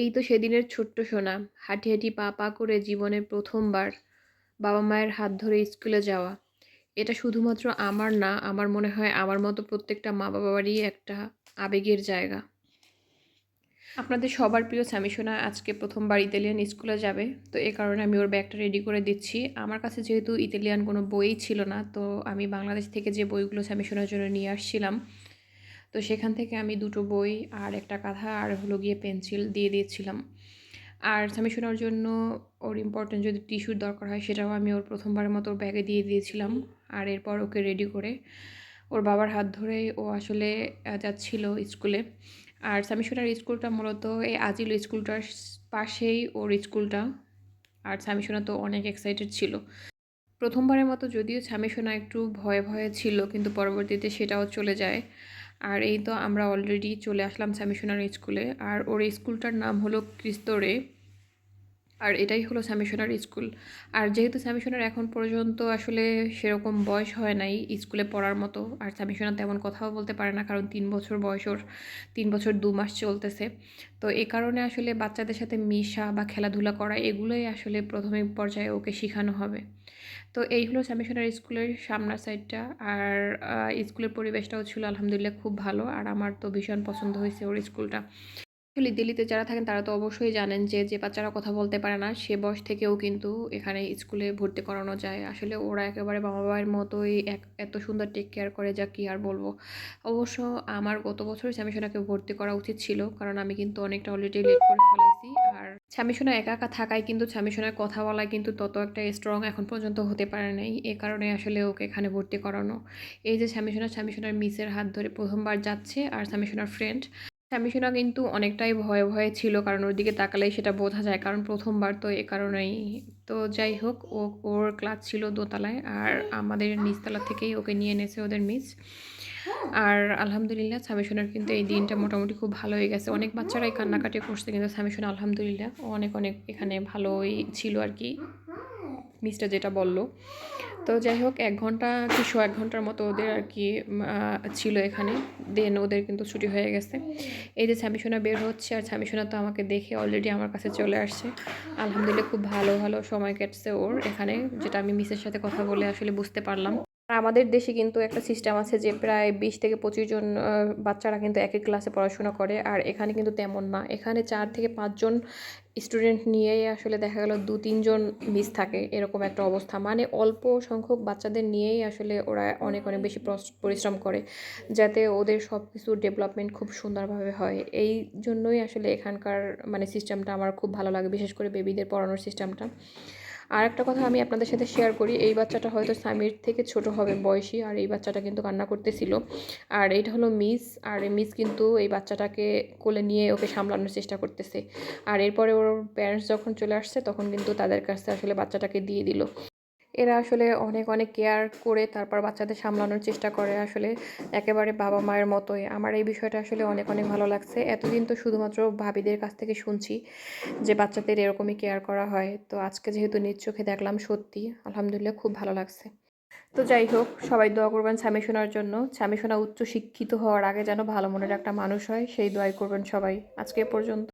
এই তো সেদিনের ছোট্ট সোনা, হাঁটি হাঁটি পা পা করে জীবনে প্রথমবার বাবা মায়ের হাত ধরে স্কুলে যাওয়া। এটা শুধুমাত্র আমার না, আমার মনে হয় আমার মতো প্রত্যেকটা মা বাবারই একটা আবেগের জায়গা। আপনাদের সবার প্রিয় স্যামিসোনা আজকে প্রথমবার ইতালিয়ান স্কুলে যাবে, তো এ কারণে আমি ওর ব্যাগটা রেডি করে দিচ্ছি। আমার কাছে যেহেতু ইতালিয়ান কোনো বইই ছিল না, তো আমি বাংলাদেশ থেকে যে বইগুলো স্যামিসোনার জন্য নিয়ে আসছিলাম তো সেখান থেকে আমি দুটো বই আর একটা কাঁথা আর হলো গিয়ে পেন্সিল দিয়ে দিয়েছিলাম। আর সামিশনার জন্য ওর ইম্পর্টেন্ট যদি টিস্যুর দরকার হয় সেটাও আমি ওর প্রথমবারের মতো ওর ব্যাগে দিয়ে দিয়েছিলাম। আর এরপর ওকে রেডি করে ওর বাবার হাত ধরেই ও আসলে যাচ্ছিল স্কুলে আর সামিশনার স্কুলটা মূলত এই আজিল স্কুলটার পাশেই ওর স্কুলটা আর সামিশনা তো অনেক এক্সাইটেড ছিল। প্রথমবারের মতো যদিও সামিশনা একটু ভয়ে ভয়ে ছিল, কিন্তু পরবর্তীতে সেটাও চলে যায়। আর এই তো আমরা অলরেডি চলে আসলাম স্যামিশনার স্কুলে। আর ওর স্কুলটার নাম হলো ক্রিস্তরে। আর এটাই হলো স্যামিশনার স্কুল। আর যেহেতু স্যামিশনার এখন পর্যন্ত আসলে সেরকম বয়স হয় নাই স্কুলে পড়ার মতো, আর স্যামিশনার তেমন কথাও বলতে পারে না, কারণ তিন বছর বয়স ওর, তিন বছর দু মাস চলতেছে। তো এ কারণে আসলে বাচ্চাদের সাথে মিশা বা খেলাধুলা করা, এগুলোই আসলে প্রথমে পর্যায়ে ওকে শেখানো হবে। তো এই হলো স্যামিশনার স্কুলের সামনার সাইডটা আর স্কুলের পরিবেশটাও ছিল আলহামদুলিল্লাহ খুব ভালো, আর আমার তো ভীষণ পছন্দ হয়েছে ওর স্কুলটা। অ্যাকচুয়ালি দিল্লিতে যারা থাকেন, তারা তো অবশ্যই জানেন যে যে বাচ্চারা কথা বলতে পারে না, সে বয়স থেকেও কিন্তু এখানে স্কুলে ভর্তি করানো যায়। আসলে ওরা একেবারে বাবা মায়ের মতোই এক, এত সুন্দর টেক কেয়ার করে, যা কি আর বলব। অবশ্য আমার গত বছর স্যামিশোনাকে ভর্তি করা উচিত ছিল, কারণ আমি কিন্তু অনেকটা অলরেডি লেট করে ফেলেছি। আর স্যামিশোনা একা একা থাকায় কিন্তু স্যামিশোনার কথা বলায় কিন্তু তত একটা স্ট্রং এখন পর্যন্ত হতে পারে নাই। এ কারণে আসলে ওকে এখানে ভর্তি করানো। এই যে স্যামিশোনা স্যামিশোনার মিসের হাত ধরে প্রথমবার যাচ্ছে, আর স্যামিশোনার ফ্রেন্ড স্যামিশোনা কিন্তু অনেকটাই ভয়ে ভয়ে ছিল, কারণ ওর দিকে তাকালেই সেটা বোঝা যায়। কারণ প্রথমবার তো এ কারণেই। তো যাই হোক, ও, ওর ক্লাস ছিল দোতলায় আর আমাদের নিচতলা থেকেই ওকে নিয়ে এনেছে ওদের মিস। আর আলহামদুলিল্লাহ স্যামিশনের কিন্তু এই দিনটা মোটামুটি খুব ভালো হয়ে গেছে। অনেক বাচ্চারাই কান্নাকাটি করছে, কিন্তু স্যামিশন আলহামদুলিল্লাহ অনেক অনেক এখানে ভালোই ছিল আর কি। মিসটা যেটা বলল। তো যাই হোক, এক ঘণ্টা কি শো এক ঘণ্টার মতো ওদের আর কি ছিল এখানে। দেন ওদের কিন্তু ছুটি হয়ে গেছে। এই যে ছামিসোনা বের হচ্ছে, আর ছামিসোনা তো আমাকে দেখে অলরেডি আমার কাছে চলে আসছে। আলহামদুলিল্লাহ, খুব ভালো ভালো সময় কাটছে ওর এখানে, যেটা আমি মিসের সাথে কথা বলে আসলে বুঝতে পারলাম। আমাদের দেশে কিন্তু একটা সিস্টেম আছে যে প্রায় বিশ থেকে পঁচিশ জন বাচ্চারা কিন্তু একই ক্লাসে পড়াশোনা করে। আর এখানে কিন্তু তেমন না। এখানে চার থেকে পাঁচজন স্টুডেন্ট নিয়েই আসলে দেখা গেল দু তিনজন মিস থাকে। এরকম একটা অবস্থা। মানে অল্প সংখ্যক বাচ্চাদের নিয়েই আসলে ওরা অনেক অনেক বেশি পরিশ্রম করে। যাতে ওদের সব কিছু ডেভেলপমেন্ট খুব সুন্দরভাবে হয়। এই জন্যই আসলে এখানকার মানে সিস্টেমটা আমার খুব ভালো লাগে। বিশেষ করে বেবিদের পড়ানোর সিস্টেমটা আর একটা কথা আমি আপনাদের সাথে শেয়ার করি, এই বাচ্চাটা হয়তো স্বামীর থেকে ছোট হবে, বয়সী, আর এই বাচ্চাটা কিন্তু কান্না করতেছিল। আর এটা হলো মিস, আর মিস কিন্তু এই বাচ্চাটাকে কোলে নিয়ে ওকে সামলানোর চেষ্টা করতেছে। আর এরপরে ওর প্যারেন্টস যখন চলে আসছে, তখন কিন্তু তাদের কাছে আসলে বাচ্চাটাকে দিয়ে দিল। এরা আসলে অনেক অনেক কেয়ার করে, তারপর বাচ্চাদের সামলানোর চেষ্টা করে আসলে একেবারে বাবা মায়ের মতোই। আমার এই বিষয়টা আসলে অনেক অনেক ভালো লাগছে। এতদিন তো শুধুমাত্র ভাবিদের কাছ থেকে শুনছি যে বাচ্চাদের এরকমই কেয়ার করা হয়। তো আজকে যেহেতু নিজ চোখে দেখলাম সত্যি, আলহামদুলিল্লাহ খুব ভালো লাগছে। তো যাই হোক, সবাই দোয়া করবেন স্বামী শোনার জন্য। স্বামী শোনা উচ্চ শিক্ষিত হওয়ার আগে যেন ভালো মনের একটা মানুষ হয়, সেই দোয়াই করবেন সবাই। আজকে পর্যন্ত।